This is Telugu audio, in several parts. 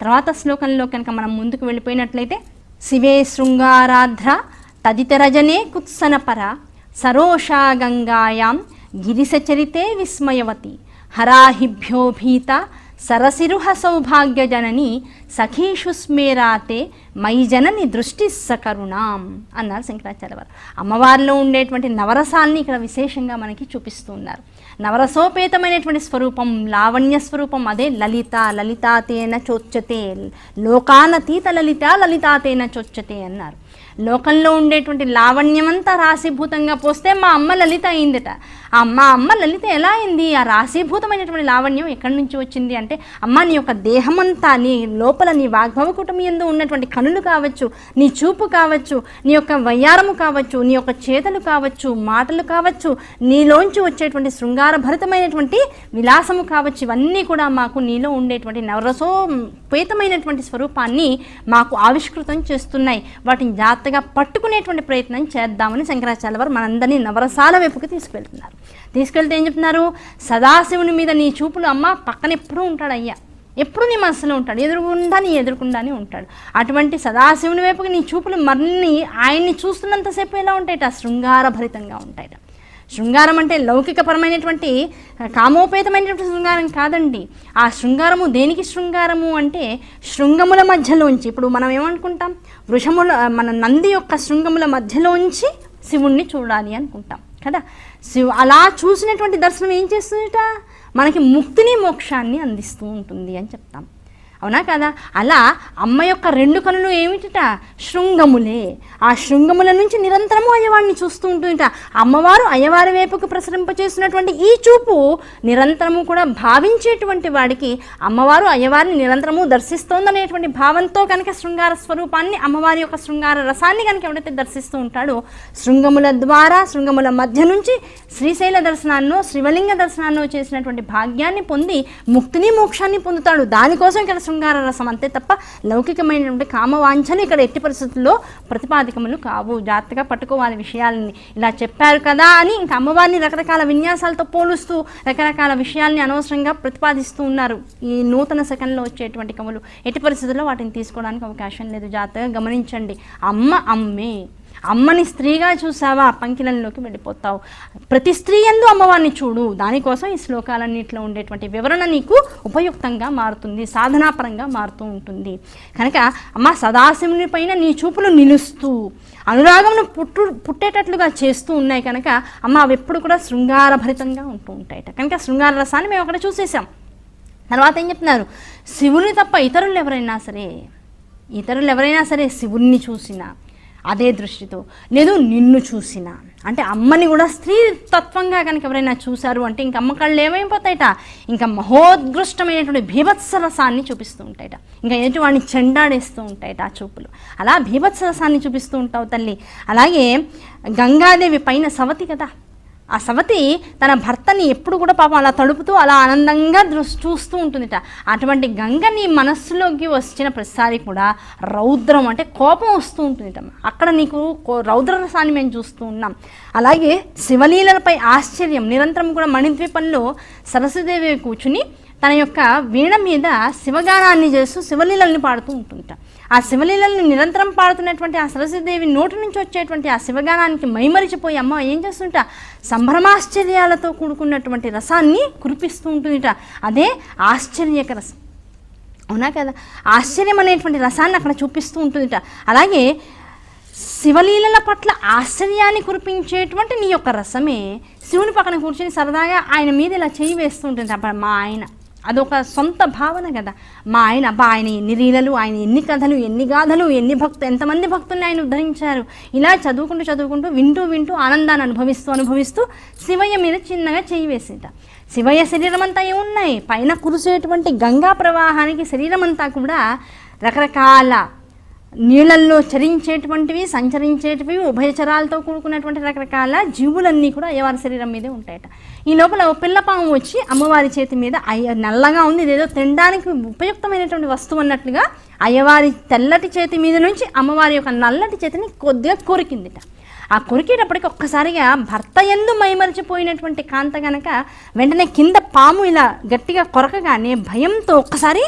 తర్వాత శ్లోకంలో కనుక మనం ముందుకు వెళ్ళిపోయినట్లయితే శివే శృంగారాధ్ర తదితరజనే కుత్సనపర సరోషా గంగాయాం గిరిసచరితే విస్మయవతి హరాహిభ్యో భీత సరసిరుహ సౌభాగ్యజనని సఖీషు స్మేరాతే మై జనని దృష్టి సకరుణాం అన్నారు శంకరాచార్య వారు అమ్మవారిలో ఉండేటువంటి నవరసాల్ని ఇక్కడ విశేషంగా మనకి చూపిస్తూ ఉన్నారు నవరసోపేతమైనటువంటి స్వరూపం లావణ్య స్వరూపం అదే లలిత లలితాతేన చోచ్చతే లోకానతీత లలిత లలితాతేన చోచ్చతే అన్నారు. లోకంలో ఉండేటువంటి లావణ్యమంతా రాశీభూతంగా పోస్తే మా అమ్మ లలిత అయిందట. ఆ మా అమ్మ లలిత ఎలా అయింది? ఆ రాశీభూతమైనటువంటి లావణ్యం ఎక్కడి నుంచి వచ్చింది అంటే అమ్మ నీ యొక్క దేహమంతా నీ లోపల నీ వాగ్భవ కుటుంబం ఎందు ఉన్నటువంటి కనులు కావచ్చు నీ చూపు కావచ్చు నీ యొక్క వయ్యారము కావచ్చు నీ యొక్క చేతలు కావచ్చు మాటలు కావచ్చు నీలోంచి వచ్చేటువంటి శృంగారభరితమైనటువంటి విలాసము కావచ్చు ఇవన్నీ కూడా మాకు నీలో ఉండేటువంటి నవరసోపేతమైనటువంటి స్వరూపాన్ని మాకు ఆవిష్కృతం చేస్తున్నాయి. వాటిని జాగ్రత్తగా పట్టుకునేటువంటి ప్రయత్నం చేద్దామని శంకరాచార్య వారు మనందరినీ నవరసాల వైపుకి తీసుకెళ్తున్నారు. తీసుకెళ్తే ఏం చెప్తున్నారు? సదాశివుని మీద నీ చూపులు అమ్మ పక్కన ఎప్పుడూ ఉంటాడు అయ్యా. ఎప్పుడు నీ మనసులో ఉంటాడు. ఎదురుకుండా నీ ఎదురుకుండానే ఉంటాడు. అటువంటి సదాశివుని వైపుకి నీ చూపులు మరిన్ని ఆయన్ని చూస్తున్నంతసేపు ఎలా ఉంటాయట? శృంగారభరితంగా ఉంటాయట. శృంగారం అంటే లౌకికపరమైనటువంటి కామోపేతమైనటువంటి శృంగారం కాదండి. ఆ శృంగారము దేనికి శృంగారము అంటే శృంగముల మధ్యలోంచి. ఇప్పుడు మనం ఏమనుకుంటాం? వృషముల మన నంది యొక్క శృంగముల మధ్యలోంచి శివుణ్ణి చూడాలి అనుకుంటాం కదా? శివ అలా చూసినటువంటి దర్శనం ఏం చేస్తుందట? మనకి ముక్తిని మోక్షాన్ని అందిస్తూ ఉంటుంది అని చెప్తాం. అవునా కదా? అలా అమ్మ యొక్క రెండు కనులు ఏమిటిట? శృంగములే. ఆ శృంగముల నుంచి నిరంతరము అయ్యవాడిని చూస్తూ ఉంటుంట. అమ్మవారు అయ్యవారి వైపుకు ప్రసరింపచేసినటువంటి ఈ చూపు నిరంతరము కూడా భావించేటువంటి వాడికి అమ్మవారు అయ్యవారిని నిరంతరము దర్శిస్తోందనేటువంటి భావంతో కనుక శృంగార స్వరూపాన్ని అమ్మవారి యొక్క శృంగార రసాన్ని కనుక ఎవడైతే దర్శిస్తూ ఉంటాడో శృంగముల ద్వారా శృంగముల మధ్య నుంచి శ్రీశైల దర్శనాన్నో శివలింగ దర్శనాన్నో చేసినటువంటి భాగ్యాన్ని పొంది ముక్తిని మోక్షాన్ని పొందుతాడు. దానికోసం ఇక్కడ శృంగార రసం అంతే తప్ప లౌకికమైనటువంటి కామవాంఛలు ఇక్కడ ఎట్టి పరిస్థితుల్లో ప్రతిపాదికములు కావు. జాగ్రత్తగా పట్టుకోవాలి విషయాలని. ఇలా చెప్పారు కదా అని ఇంకా అమ్మవారిని రకరకాల విన్యాసాలతో పోలుస్తూ రకరకాల విషయాల్ని అనవసరంగా ప్రతిపాదిస్తూ ఉన్నారు. ఈ నూతన సెకండ్లో వచ్చేటువంటి కములు ఎట్టి పరిస్థితుల్లో వాటిని తీసుకోవడానికి అవకాశం లేదు. జాగ్రత్తగా గమనించండి. అమ్మ అమ్మే. అమ్మని స్త్రీగా చూసావా? పంకిలంలోకి వెళ్ళిపోతావు. ప్రతి స్త్రీ ఎందు అమ్మవారిని చూడు. దానికోసం ఈ శ్లోకాలన్నింటిలో ఉండేటువంటి వివరణ నీకు ఉపయుక్తంగా మారుతుంది సాధనాపరంగా మారుతూ ఉంటుంది. కనుక అమ్మ సదాశివుని పైన నీ చూపులు నిలుస్తూ అనురాగమును పుట్టు పుట్టేటట్లుగా చేస్తూ ఉన్నాయి కనుక అమ్మ అవి ఎప్పుడు కూడా శృంగారభరితంగా ఉంటూ ఉంటాయట. కనుక శృంగార రసాన్ని మేము అక్కడ చూసేసాం తర్వాత ఏం చెప్తున్నారు? శివుని తప్ప ఇతరులు ఎవరైనా సరే ఇతరులు ఎవరైనా సరే శివుణ్ణి చూసినా అదే దృష్టితో లేదు నిన్ను చూసిన. అంటే అమ్మని కూడా స్త్రీ తత్వంగా కనుక ఎవరైనా చూశారు అంటే ఇంక అమ్మ కళ్ళు ఏమైపోతాయట? ఇంకా మహోత్కృష్టమైనటువంటి భీభత్సరసాన్ని చూపిస్తూ ఉంటాయట. ఇంకా ఎదుటి వాడిని చెండాడేస్తూ ఉంటాయట ఆ చూపులు. అలా భీభత్సరసాన్ని చూపిస్తూ ఉంటావు తల్లి. అలాగే గంగాదేవి పైన సవతి కదా? ఆ సవతి తన భర్తని ఎప్పుడు కూడా పాపం అలా తడుపుతూ అలా ఆనందంగా దృష్టి చూస్తూ ఉంటుందిట. అటువంటి గంగని మనస్సులోకి వచ్చిన ప్రతిసారి కూడా రౌద్రం అంటే కోపం వస్తూ ఉంటుందిట. అక్కడ నీకు కో- రౌద్ర రసాన్ని మేము చూస్తూ ఉన్నాం. అలాగే శివలీలలపై ఆశ్చర్యం. నిరంతరం కూడా మణిద్వీపంలో సరస్వదేవి కూర్చుని తన యొక్క వీణ మీద శివగానాన్ని చేస్తూ శివలీలల్ని పాడుతూ ఉంటుంట. ఆ శివలీలల్ని నిరంతరం పాడుతున్నటువంటి ఆ సరస్వతీదేవి నోటి నుంచి వచ్చేటువంటి ఆ శివగానానికి మైమరిచిపోయి అమ్మ ఏం చేస్తుంట? సంభ్రమాశ్చర్యాలతో కూడుకున్నటువంటి రసాన్ని కురిపిస్తూ ఉంటుందిట. అదే ఆశ్చర్యక రసం. అవునా కదా? ఆశ్చర్యం అనేటువంటి రసాన్ని అక్కడ చూపిస్తూ ఉంటుందిట. అలాగే శివలీలల పట్ల ఆశ్చర్యాన్ని కురిపించేటువంటి నీ యొక్క రసమే శివుని పక్కన కూర్చొని సరదాగా ఆయన మీద ఇలా చేయి వేస్తూ ఉంటుంది అప్పుడు మా ఆయన. అదొక సొంత భావన కదా. మా ఆయన అబ్బా ఆయన ఎన్ని రీలలు ఆయన ఎన్ని కథలు ఎన్ని గాథలు ఎన్ని భక్తులు ఎంతమంది భక్తుల్ని ఆయన ఉద్ధరించారు. ఇలా చదువుకుంటూ చదువుకుంటూ వింటూ వింటూ ఆనందాన్ని అనుభవిస్తూ అనుభవిస్తూ శివయ్య మీద చిన్నగా చేయి వేసేట. శివయ్య శరీరం అంతా ఏమున్నాయి? పైన కురిసేటువంటి గంగా ప్రవాహానికి శరీరం అంతా కూడా రకరకాల నీళ్ళల్లో చరించేటువంటివి సంచరించేటివి ఉభయచరాలతో కూడుకున్నటువంటి రకరకాల జీవులన్నీ కూడా అయ్యవారి శరీరం మీదే ఉంటాయట. ఈ లోపల పిల్లపాము వచ్చి అమ్మవారి చేతి మీద అయ్య నల్లగా ఉంది ఇదేదో తినడానికి ఉపయుక్తమైనటువంటి వస్తువు అన్నట్లుగా అయ్యవారి తెల్లటి చేతి మీద నుంచి అమ్మవారి యొక్క నల్లటి చేతిని కొద్దిగా కొరికిందిట. ఆ కొరికేటప్పటికి ఒక్కసారిగా భర్త ఎందు మైమరిచిపోయినటువంటి కాంత గనక వెంటనే కింద పాము ఇలా గట్టిగా కొరకగానే భయంతో ఒక్కసారి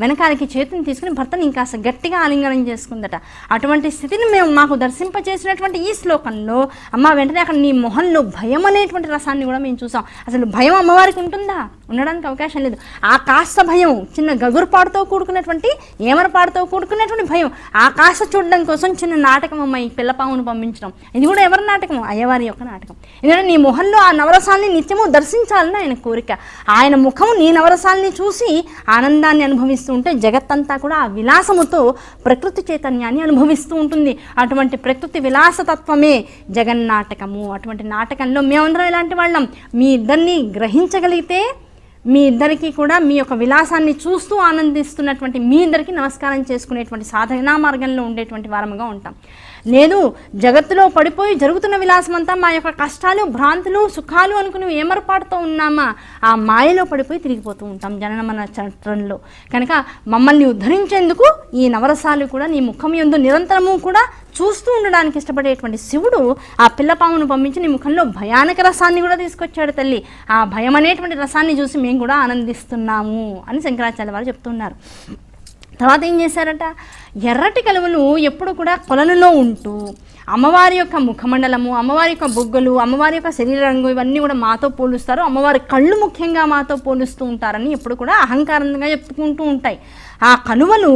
వెనకాలకి చేతిని తీసుకుని భర్తని ఇంకాస్త గట్టిగా ఆలింగనం చేసుకుందట. అటువంటి స్థితిని మేము మాకు దర్శింపచేసినటువంటి ఈ శ్లోకంలో అమ్మ వెంటనే అక్కడ నీ మొహంలో భయం అనేటువంటి రసాన్ని కూడా మేము చూసాం. అసలు భయం అమ్మవారికి ఉంటుందా? ఉండడానికి అవకాశం లేదు. ఆ కాస్త భయం చిన్న గగురుపాటుతో కూడుకున్నటువంటి ఏమరపాటుతో కూడుకున్నటువంటి భయం ఆ కాస్త చూడడం కోసం చిన్న నాటకం అమ్మ ఈ పిల్లపామును పంపించడం. ఇది కూడా ఎవరి నాటకం? అయ్యవారి యొక్క నాటకం. ఎందుకంటే నీ మొహంలో ఆ నవరసాల్ని నిత్యము దర్శించాలని ఆయన కోరిక. ఆయన ముఖం నీ నవరసాల్ని చూసి ఆనందాన్ని అనుభవిస్తూ ఉంటే జగత్తంతా కూడా ఆ విలాసముతో ప్రకృతి చైతన్యాన్ని అనుభవిస్తూ ఉంటుంది. అటువంటి ప్రకృతి విలాసతత్వమే జగన్నాటకము అటువంటి నాటకంలో మేమందరం ఇలాంటి వాళ్ళం? మీ ఇద్దరిని గ్రహించగలిగితే మీ ఇద్దరికీ కూడా మీ యొక్క విలాసాన్ని చూస్తూ ఆనందిస్తున్నటువంటి మీ ఇద్దరికి నమస్కారం చేసుకునేటువంటి సాధనా మార్గంలో ఉండేటువంటి వారముగా ఉంటాం. లేదు జగత్తులో పడిపోయి జరుగుతున్న విలాసం అంతా మా యొక్క కష్టాలు భ్రాంతులు సుఖాలు అనుకుని ఏమరపాటుతో ఉన్నామా? ఆ మాయలో పడిపోయి తిరిగిపోతూ ఉంటాం జననమన చట్రంలో. కనుక మమ్మల్ని ఉద్ధరించేందుకు ఈ నవరసాలు కూడా నీ ముఖం ఎందు నిరంతరము కూడా చూస్తూ ఉండడానికి ఇష్టపడేటువంటి శివుడు ఆ పిల్లపామును పంపించి నీ ముఖంలో భయానక రసాన్ని కూడా తీసుకొచ్చాడు తల్లి. ఆ భయం అనేటువంటి రసాన్ని చూసి మేము కూడా ఆనందిస్తున్నాము అని శంకరాచార్య వారు చెప్తున్నారు. తర్వాత ఏం చేశారట? ఎర్రటి కలువలు ఎప్పుడు కూడా కొలనులో ఉంటూ అమ్మవారి యొక్క ముఖమండలము అమ్మవారి యొక్క బొగ్గలు అమ్మవారి యొక్క శరీర రంగు ఇవన్నీ కూడా మాతో పోలుస్తారు. అమ్మవారి కళ్ళు ముఖ్యంగా మాతో పోలుస్తూ ఉంటారని ఎప్పుడు కూడా అహంకారంగా చెప్పుకుంటూ ఉంటాయి. ఆ కలువలు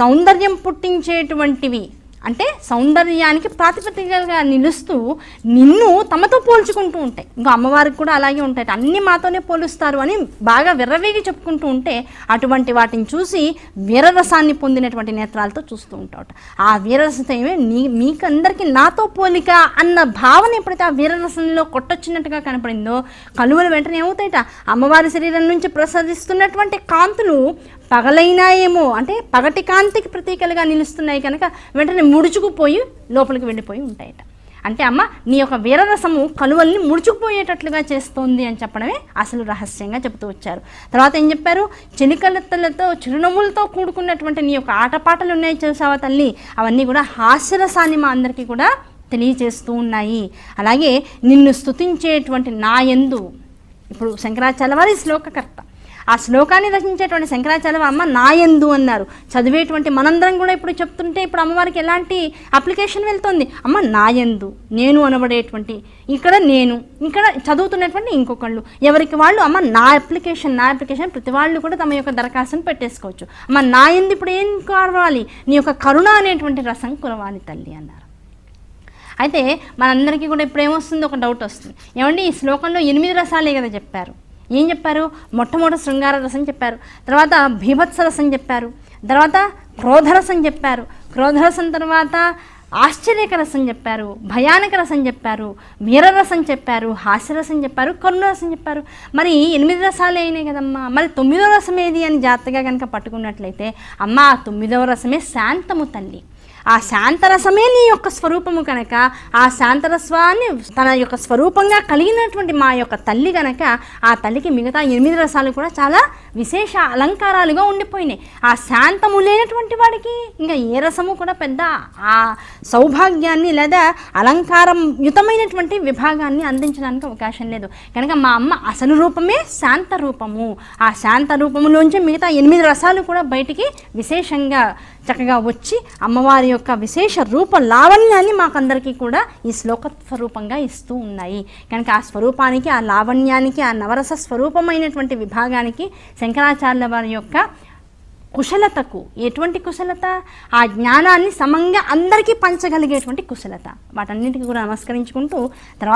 సౌందర్యం పుట్టించేటువంటివి. అంటే సౌందర్యానికి ప్రాతిపదికగా నిలుస్తూ నిన్ను తమతో పోల్చుకుంటూ ఉంటాయి ఇంకా అమ్మవారికి కూడా అలాగే ఉంటాయి. అన్ని మాతోనే పోలుస్తారు అని బాగా విర్రవేగి చెప్పుకుంటూ ఉంటే అటువంటి వాటిని చూసి వీరరసాన్ని పొందినటువంటి నేత్రాలతో చూస్తూ ఉంటావు ఆ వీరరసమే నీ మీకందరికీ నాతో పోలిక అన్న భావన ఎప్పుడైతే ఆ వీరరసంలో కొట్టొచ్చినట్టుగా కనపడిందో కలువలు వెంటనే ఏమవుతాయట అమ్మవారి శరీరం నుంచి ప్రసరిస్తున్నటువంటి కాంతులు పగలైనా ఏమో అంటే పగటి కాంతికి ప్రతీకలుగా నిలుస్తున్నాయి కనుక వెంటనే ముడుచుకుపోయి లోపలికి వెళ్ళిపోయి ఉంటాయట. అంటే అమ్మ నీ యొక్క వీరరసము కలువల్ని ముడుచుకుపోయేటట్లుగా చేస్తోంది అని చెప్పడమే అసలు రహస్యంగా చెబుతూ వచ్చారు. తర్వాత ఏం చెప్పారు? చెలికలతలతో చిరునవ్వులతో కూడుకున్నటువంటి నీ యొక్క ఆటపాటలు ఉన్నాయి చూసావా తల్లి? అవన్నీ కూడా హాస్యరసాన్ని మా అందరికీ కూడా తెలియజేస్తూ ఉన్నాయి. అలాగే నిన్ను స్తుతించేటువంటి నా యందు ఇప్పుడు శంకరాచార్య వారి శ్లోకకర్త ఆ శ్లోకాన్ని రచించేటువంటి శంకరాచార్య అమ్మ నాయందు అన్నారు. చదివేటువంటి మనందరం కూడా ఇప్పుడు చెప్తుంటే ఇప్పుడు అమ్మవారికి ఎలాంటి అప్లికేషన్ వెళ్తుంది? అమ్మ నాయందు నేను అనబడేటువంటి ఇక్కడ నేను ఇక్కడ చదువుతున్నటువంటి ఇంకొకళ్ళు. ఎవరికి వాళ్ళు అమ్మ నా అప్లికేషన్ నా అప్లికేషన్ ప్రతి వాళ్ళు కూడా తమ యొక్క దరఖాస్తును పెట్టేసుకోవచ్చు. అమ్మ నాయందు ఇప్పుడు ఏం కావాలి? నీ యొక్క కరుణ అనేటువంటి రసం కురవాలి తల్లి అన్నారు. అయితే మనందరికీ కూడా ఇప్పుడు ఏమొస్తుంది ఒక డౌట్ వస్తుంది. ఏమండి ఈ శ్లోకంలో ఎనిమిది రసాలే కదా చెప్పారు. ఏం చెప్పారు? మొట్టమొదటి శృంగార రసం చెప్పారు. తర్వాత భీభత్స రసం చెప్పారు. తర్వాత క్రోధరసం చెప్పారు. క్రోధరసం తర్వాత ఆశ్చర్యక రసం చెప్పారు. భయానక రసం చెప్పారు. వీరరసం చెప్పారు. హాస్యరసం చెప్పారు. కరుణరసం చెప్పారు. మరి ఎనిమిది రసాలు అయినాయి కదమ్మా. మరి తొమ్మిదో రసం ఏది అని జాగ్రత్తగా కనుక పట్టుకున్నట్లయితే అమ్మ ఆ తొమ్మిదవ రసమే శాంతము తల్లి. ఆ శాంతరసమే నీ యొక్క స్వరూపము కనుక ఆ శాంతరస్వాన్ని తన యొక్క స్వరూపంగా కలిగినటువంటి మా యొక్క తల్లి కనుక ఆ తల్లికి మిగతా ఎనిమిది రసాలు కూడా చాలా విశేష అలంకారాలుగా ఉండిపోయినాయి. ఆ శాంతము లేనటువంటి వాడికి ఇంకా ఏ రసము కూడా పెద్ద ఆ సౌభాగ్యాన్ని లేదా అలంకారం యుతమైనటువంటి విభాగాన్ని అందించడానికి అవకాశం లేదు. కనుక మా అమ్మ అసలు రూపమే శాంత రూపము. ఆ శాంత రూపములోంచి మిగతా ఎనిమిది రసాలు కూడా బయటికి విశేషంగా చక్కగా వచ్చి అమ్మవారి యొక్క విశేష రూప లావణ్యాన్ని మాకందరికీ కూడా ఈ శ్లోక స్వరూపంగా ఇస్తూ ఉన్నాయి. కనుక ఆ స్వరూపానికి ఆ లావణ్యానికి ఆ నవరస స్వరూపమైనటువంటి విభాగానికి శంకరాచార్యుల వారి యొక్క కుశలతకు ఎటువంటి కుశలత? ఆ జ్ఞానాన్ని సమంగా అందరికీ పంచగలిగేటువంటి కుశలత. వాటన్నిటికీ కూడా నమస్కరించుకుంటూ తర్వాత